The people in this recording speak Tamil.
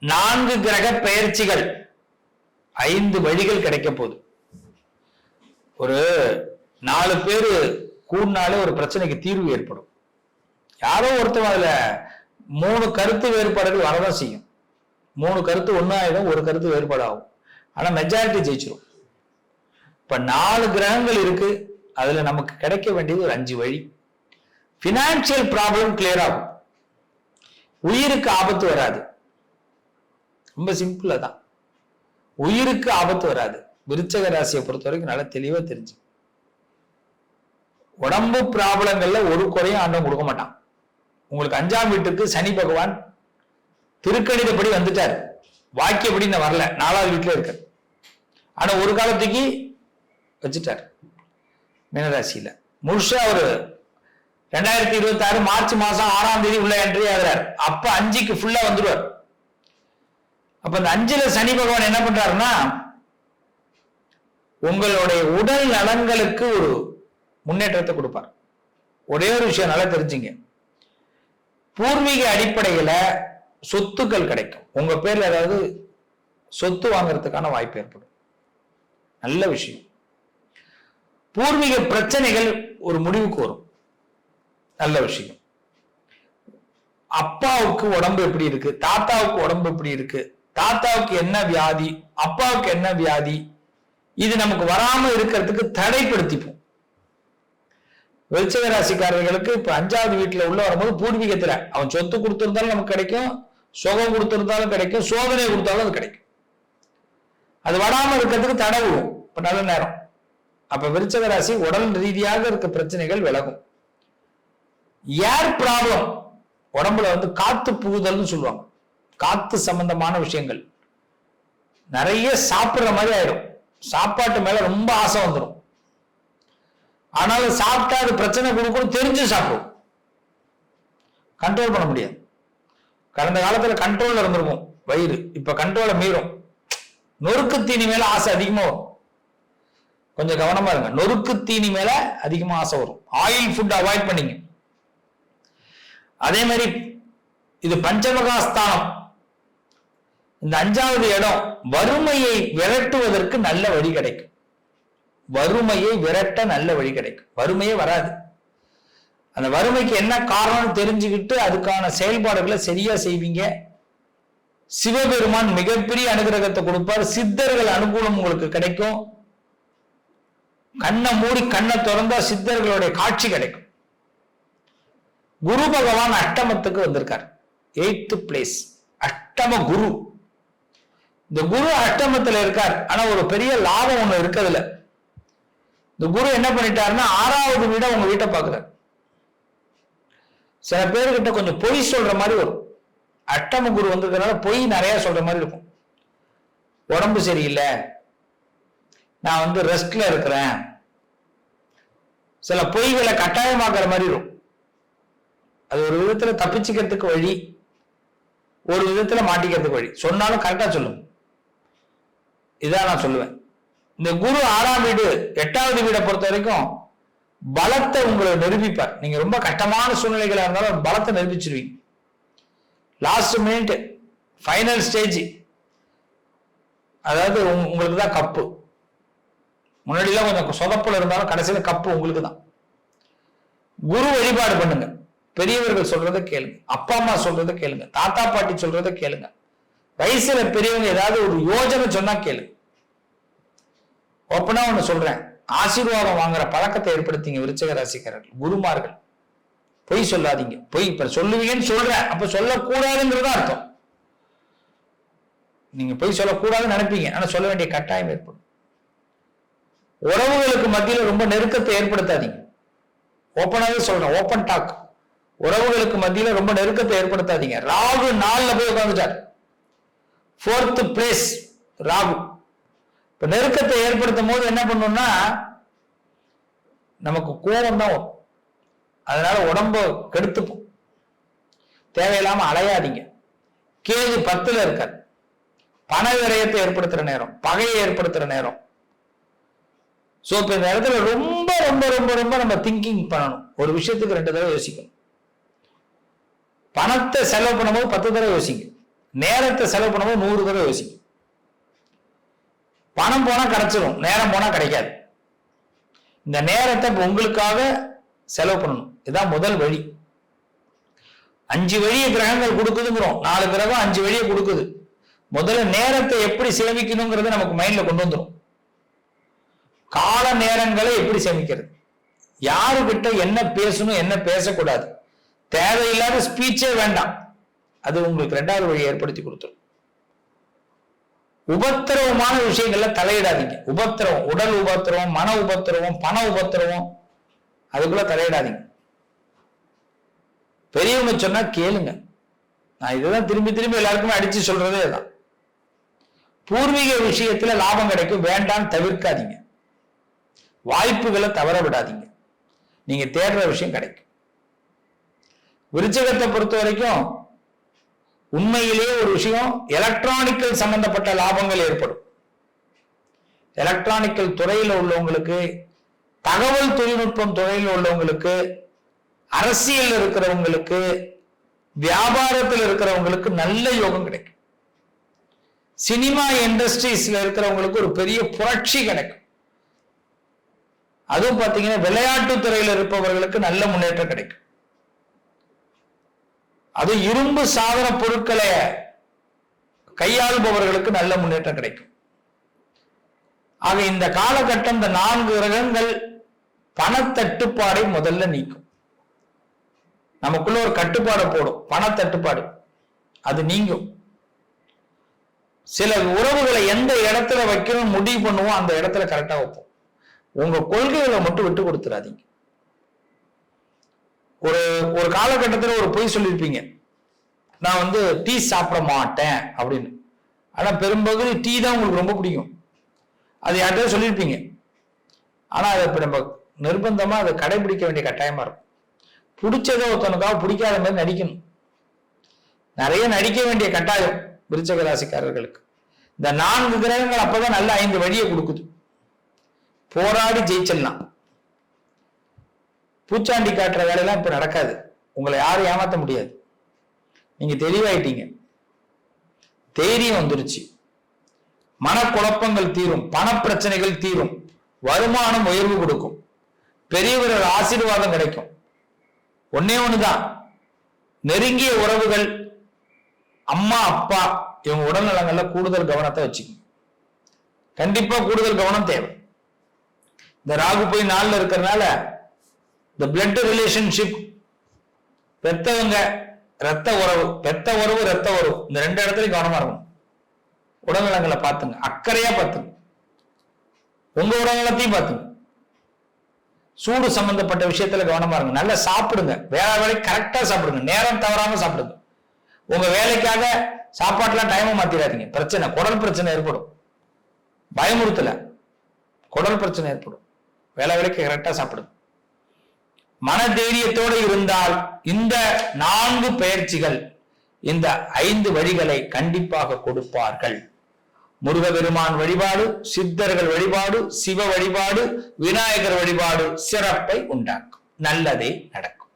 நான்கு கிரக பெயர்ச்சிகள். ஐந்து வழிகள் கிடைக்க போகுது. ஒரு நாலு பேர் கூடினாலே ஒரு பிரச்சனைக்கு தீர்வு ஏற்படும். யாரோ ஒருத்தன் அதுல மூணு கருத்து வேறுபாடுகள் வரதான் செய்யும். மூணு கருத்து ஒன்னாயிடும் ஒரு கருத்து வேறுபாடு ஆகும் ஆனா மெஜாரிட்டி ஜெயிச்சிடும் இப்ப நாலு கிரகங்கள் இருக்கு. அதுல நமக்கு கிடைக்க வேண்டியது ஒரு அஞ்சு வழி. பினான்சியல் ப்ராப்ளம் கிளியர் ஆகும். உயிருக்கு ஆபத்து வராது. ரொம்ப சிம்பிளா தான். உயிருக்கு ஆபத்து வராது. விருச்சக ராசியை பொறுத்த வரைக்கும் நல்லா தெளிவா தெரிஞ்சு. உடம்பு பிராபலங்கள்ல ஒரு குறையும் ஆண்டவன் கொடுக்க மாட்டான். உங்களுக்கு அஞ்சாம் வீட்டுக்கு சனி பகவான் திருக்கணிதப்படி வந்துட்டார். வாக்கியப்படி நான் வரல. நாலாவது வீட்டுல இருக்க ஆனா ஒரு காலத்துக்கு வச்சுட்டார். மீனராசியில. முழுசா ஒரு ரெண்டாயிரத்தி இருபத்தி ஆறு மார்ச் மாசம் ஆறாம் தேதி உள்ள என்ட்ரி ஆகிறார். அப்ப அஞ்சுக்கு ஃபுல்லா வந்துடுவார் அப்ப இந்த அஞ்சுல சனி பகவான் என்ன பண்றாருன்னா உங்களுடைய உடல் நலன்களுக்கு ஒரு முன்னேற்றத்தை கொடுப்பார். ஒரே ஒரு விஷயம் நல்லா தெரிஞ்சுங்க. பூர்வீக அடிப்படையில சொத்துக்கள் கிடைக்கும். உங்க பேர்ல ஏதாவது சொத்து வாங்கறதுக்கான வாய்ப்பு ஏற்படும். நல்ல விஷயம். பூர்வீக பிரச்சனைகள் ஒரு முடிவுக்கு வரும். நல்ல விஷயம். அப்பாவுக்கு உடம்பு எப்படி இருக்கு? தாத்தாவுக்கு உடம்பு எப்படி இருக்கு? தாத்தாவுக்கு என்ன வியாதி அப்பாவுக்கு என்ன வியாதி இது நமக்கு வராம இருக்கிறதுக்கு தடைப்படுத்திப்போம். வெளிச்சக ராசிக்காரர்களுக்கு இப்ப அஞ்சாவது வீட்டுல உள்ள வரும்போது பூர்வீகத்துல அவன் சொத்து கொடுத்திருந்தாலும் நமக்கு கிடைக்கும் சுகம் கொடுத்திருந்தாலும் கிடைக்கும் சோதனை கொடுத்தாலும் அது கிடைக்கும். அது வராம இருக்கிறதுக்கு தடை விடும் இப்ப நல்ல நேரம். அப்ப விருச்சக ராசி உடல் ரீதியாக இருக்க பிரச்சனைகள் விலகும். ஏர் ப்ராப்ளம் உடம்புல வந்து காத்து புகுதல்னு சொல்லுவாங்க. காத்து சம்பந்தமான விஷயங்கள். நிறைய சாப்பிடுற மாதிரி ஆயிடும். சாப்பாட்டு மேல ரொம்ப ஆசை வந்துடும் ஆனாலும் சாப்பிட்டா அது பிரச்சனை கொடுக்கணும் தெரிஞ்சு சாப்பிடும். கண்ட்ரோல் பண்ண முடியாது. கடந்த காலத்துல கண்ட்ரோல்ல இருந்திருக்கும். வயிறு. இப்ப கண்ட்ரோலை மீறும். நொறுக்கு தீனி மேல ஆசை அதிகமா வரும். கொஞ்சம் கவனமா இருங்க. நொறுக்கு தீனி மேல அதிகமா ஆசை வரும். ஆயில் ஃபுட் அவாய்ட் பண்ணிங்க. அதே மாதிரி இது பஞ்சமகாஸ்தானம். இந்த அஞ்சாவது இடம் வறுமையை விரட்டுவதற்கு நல்ல வழி கிடைக்கும். வறுமையை விரட்ட நல்ல வழி கிடைக்கும். வறுமையே வராது. அந்த வறுமைக்கு என்ன காரணம் தெரிஞ்சுக்கிட்டு அதுக்கான செயல்பாடுகளை சரியா செய்வீங்க. சிவபெருமான் மிகப்பெரிய அனுகிரகத்தை கொடுப்பார். சித்தர்கள் அனுகூலம் உங்களுக்கு கிடைக்கும். கண்ணை மூடி கண்ணை திறந்தா சித்தர்களுடைய காட்சி கிடைக்கும். குரு பகவான் அஷ்டமத்துக்கு வந்திருக்கார். எயித்து பிளேஸ் அஷ்டம குரு. இந்த குரு அஷ்டமத்துல இருக்கார். ஆனா ஒரு பெரிய லாபம் ஒண்ணு இருக்கிறதுல இந்த குரு என்ன பண்ணிட்டாருன்னா ஆறாவது வீட உங்க வீட்டை பாக்குறாரு சில பேர்கிட்ட கொஞ்சம் பொய் சொல்ற மாதிரி வரும். அட்டம குரு வந்திருக்கிறனால பொய் நிறைய சொல்ற மாதிரி இருக்கும். உடம்பு சரியில்லை. நான் வந்து ரெஸ்ட்ல இருக்கிறேன். சில பொய்களை கட்டாயமாக்குற மாதிரி இருக்கும் அது ஒரு விதத்துல தப்பிச்சுக்கிறதுக்கு வழி ஒரு விதத்துல மாட்டிக்கிறதுக்கு வழி. சொன்னாலும் கரெக்டா சொல்லுங்க. இதான் நான் சொல்லுவேன். இந்த குரு ஆறாம் வீடு எட்டாவது வீடை பொறுத்த வரைக்கும் பலத்தை உங்களை நிரூபிப்பார். நீங்க ரொம்ப கஷ்டமான சூழ்நிலைகளா இருந்தாலும் பலத்தை நிரூபிச்சிருவீங்க. லாஸ்ட் மினிட் ஃபைனல் ஸ்டேஜ் அதாவது உங்களுக்கு தான் கப்பு. முன்னாடிலாம் கொஞ்சம் சொதப்புல இருந்தாலும் கடைசியில கப்பு உங்களுக்கு தான் குரு வழிபாடு பண்ணுங்க. பெரியவர்கள் சொல்றதை கேளுங்க. அப்பா அம்மா சொல்றதை கேளுங்க. தாத்தா பாட்டி சொல்றதை கேளுங்க. வயசுல பெரியவங்க ஏதாவது ஒரு யோஜனை சொன்னா கேளு. ஓப்பனா ஒண்ணு சொல்றேன். ஆசீர்வாதம் வாங்குற பழக்கத்தை ஏற்படுத்திங்க விருச்சக ராசிக்காரர்கள் குருமார்கள். பொய் சொல்லாதீங்க. பொய் இப்ப சொல்லுவீங்கன்னு சொல்றேன். அப்ப சொல்லக்கூடாதுங்கிறதா அர்த்தம். நீங்க பொய் சொல்லக்கூடாதுன்னு நினைப்பீங்க. ஆனா சொல்ல வேண்டிய கட்டாயம் ஏற்படும். உறவுகளுக்கு மத்தியில ரொம்ப நெருக்கத்தை ஏற்படுத்தாதீங்க. ஓப்பனாவே சொல்றேன். ஓப்பன் டாக் உறவுகளுக்கு மத்தியில ரொம்ப நெருக்கத்தை ஏற்படுத்தாதீங்க. ராகு நாளில் போய் உட்காந்துட்டார் ஃபோர்த்து பிளேஸ் ராகு. இப்போ நெருக்கத்தை ஏற்படுத்தும் போது என்ன பண்ணணும்னா நமக்கு கோபம் தான் வரும். அதனால உடம்ப கெடுத்துப்போம். தேவையில்லாம அலையாதீங்க. கேது பத்துல இருக்கார். பண விரயத்தை ஏற்படுத்துற நேரம் பகையை ஏற்படுத்துற நேரம். ஸோ இப்போ இந்த இடத்துல ரொம்ப ரொம்ப ரொம்ப ரொம்ப நம்ம திங்கிங் பண்ணணும். ஒரு விஷயத்துக்கு ரெண்டு தடவை யோசிக்கணும். பணத்தை செலவு பண்ணும்போது பத்து தடவை யோசிங்க. நேரத்தை செலவு பண்ணும்போது நூறு தடவை யோசிக்கும். பணம் போனா கிடைச்சிடும் நேரம் போனா கிடைக்காது. இந்த நேரத்தை உங்களுக்காக செலவு பண்ணணும். இதுதான் முதல் வழி. அஞ்சு வழியை கிரகங்கள் கொடுக்குதுங்கிறோம். நாலு கிரகம் அஞ்சு வழியை கொடுக்குது. முதல்ல நேரத்தை எப்படி சேமிக்கணுங்கிறத நமக்கு மைண்ட்ல கொண்டு வந்துடும் கால நேரங்களை எப்படி சேமிக்கிறது? யாருக்கிட்ட என்ன பேசணும் என்ன பேசக்கூடாது? தேவையில்லாத ஸ்பீச்சே வேண்டாம். அது உங்களுக்கு ரெண்டாவது வழியை ஏற்படுத்தி கொடுத்துரும். உபத்திரவமான விஷயங்கள்ல தலையிடாதீங்க. உபத்திரவம் உடல் உபத்திரவம் மன உபத்திரவம் பண உபத்திரவம் அதுக்குள்ள தலையிடாதீங்க. பெரியவங்க சொன்னா கேளுங்க. நான் இதுதான் திரும்பி திரும்பி எல்லாருக்குமே அடிச்சு சொல்றதே தான் பூர்வீக விஷயத்துல லாபம் கிடைக்கும். வேண்டாம் தவிர்க்காதீங்க. வாய்ப்புகளை தவற விடாதீங்க. நீங்க தேடுற விஷயம் கிடைக்கும். விருச்சகத்தை பொறுத்த வரைக்கும் உண்மையிலேயே ஒரு விஷயம் எலக்ட்ரானிக்கல் சம்பந்தப்பட்ட லாபங்கள் ஏற்படும். எலக்ட்ரானிக்கல் துறையில் உள்ளவங்களுக்கு தகவல் தொழில்நுட்பம் துறையில் உள்ளவங்களுக்கு அரசியல் இருக்கிறவங்களுக்கு வியாபாரத்தில் இருக்கிறவங்களுக்கு நல்ல யோகம் கிடைக்கும். சினிமா இண்டஸ்ட்ரீஸ்ல இருக்கிறவங்களுக்கு ஒரு பெரிய புரட்சி கிடைக்கும். அதுவும் பார்த்தீங்கன்னா விளையாட்டு துறையில் இருப்பவர்களுக்கு நல்ல முன்னேற்றம் கிடைக்கும். அது இரும்பு சாதன பொருட்களை கையாளுபவர்களுக்கு நல்ல முன்னேற்றம் கிடைக்கும். ஆக இந்த காலகட்டம் இந்த நான்கு கிரகங்கள் பணத்தட்டுப்பாடை முதல்ல நீக்கும். நமக்குள்ள ஒரு கட்டுப்பாடை போடும் பணத்தட்டுப்பாடு. அது நீங்கும். சில உறவுகளை எந்த இடத்துல வைக்கணும் முடிவு பண்ணுவோம் அந்த இடத்துல கரெக்டா வைப்போம். உங்க கொள்கைகளை மட்டும் விட்டு கொடுத்துடாதீங்க. ஒரு ஒரு காலகட்டத்தில் ஒரு பொய் சொல்லியிருப்பீங்க நான் வந்து டீ சாப்பிட மாட்டேன் அப்படின்னு. ஆனால் பெரும்பகுதி டீ தான் உங்களுக்கு ரொம்ப பிடிக்கும். அது யார்கிட்ட சொல்லியிருப்பீங்க ஆனால் அதை இப்போ நம்ம நிர்பந்தமாக அதை கடைபிடிக்க வேண்டிய கட்டாயமாக இருக்கும். பிடிச்சதை ஒருத்தனுக்காக பிடிக்காத மாதிரி நடிக்கணும். நிறைய நடிக்க வேண்டிய கட்டாயம் விருச்சக ராசிக்காரர்களுக்கு. இந்த நான்கு கிரகங்கள் அப்போதான் நல்ல ஐந்து வழியை கொடுக்குது. போராடி ஜெயிச்சிடலாம். பூச்சாண்டி காட்டுற வேலையெல்லாம் இப்ப நடக்காது. உங்களை யாரும் ஏமாத்த முடியாது. நீங்க தெளிவாயிட்டீங்க. தைரியம் வந்துருச்சு. மனக்குழப்பங்கள் தீரும். பணப்பிரச்சனைகள் தீரும். வருமானம் உயர்வு கொடுக்கும். பெரியவர்கள் ஆசீர்வாதம் கிடைக்கும். ஒன்னே ஒண்ணுதான். நெருங்கிய உறவுகள் அம்மா அப்பா இவங்க உடல்நலங்கள்ல கூடுதல் கவனத்தை வச்சுக்கணும். கண்டிப்பா கூடுதல் கவனம் தேவை. இந்த ராகு போய் நாளில் இருக்கிறதுனால இந்த பிளட் ரிலேஷன்ஷிப் பெத்தவங்க ரத்த உறவு. பெத்த உறவு ரத்த உறவு. இந்த ரெண்டு இடத்துலையும் கவனமா இருக்கும் உடல்நலங்களை பார்த்துங்க. அக்கறையா பார்த்துங்க. உங்க உடல்நலத்தையும் பார்த்துங்க. சூடு சம்பந்தப்பட்ட விஷயத்துல கவனமா இருங்க. நல்லா சாப்பிடுங்க. வேலை வேலை கரெக்டா சாப்பிடுங்க. நேரம் தவறாம சாப்பிடுங்க. உங்க வேலைக்காக சாப்பாட்டுலாம் டைமை மாத்திராதீங்க. பிரச்சனை. குடல் பிரச்சனை ஏற்படும். பயமுறுத்தல. குடல் பிரச்சனை ஏற்படும். வேலை வேலைக்கு கரெக்டா சாப்பிடுங்க. மன தைரியத்தோடு இருந்தால் இந்த நான்கு பயிற்சிகள் இந்த ஐந்து வழிகளை கண்டிப்பாக கொடுப்பார்கள். முருகபெருமான் வழிபாடு சித்தர்கள் வழிபாடு சிவ வழிபாடு விநாயகர் வழிபாடு சிறப்பை உண்டாக்கும். நல்லதே நடக்கும்.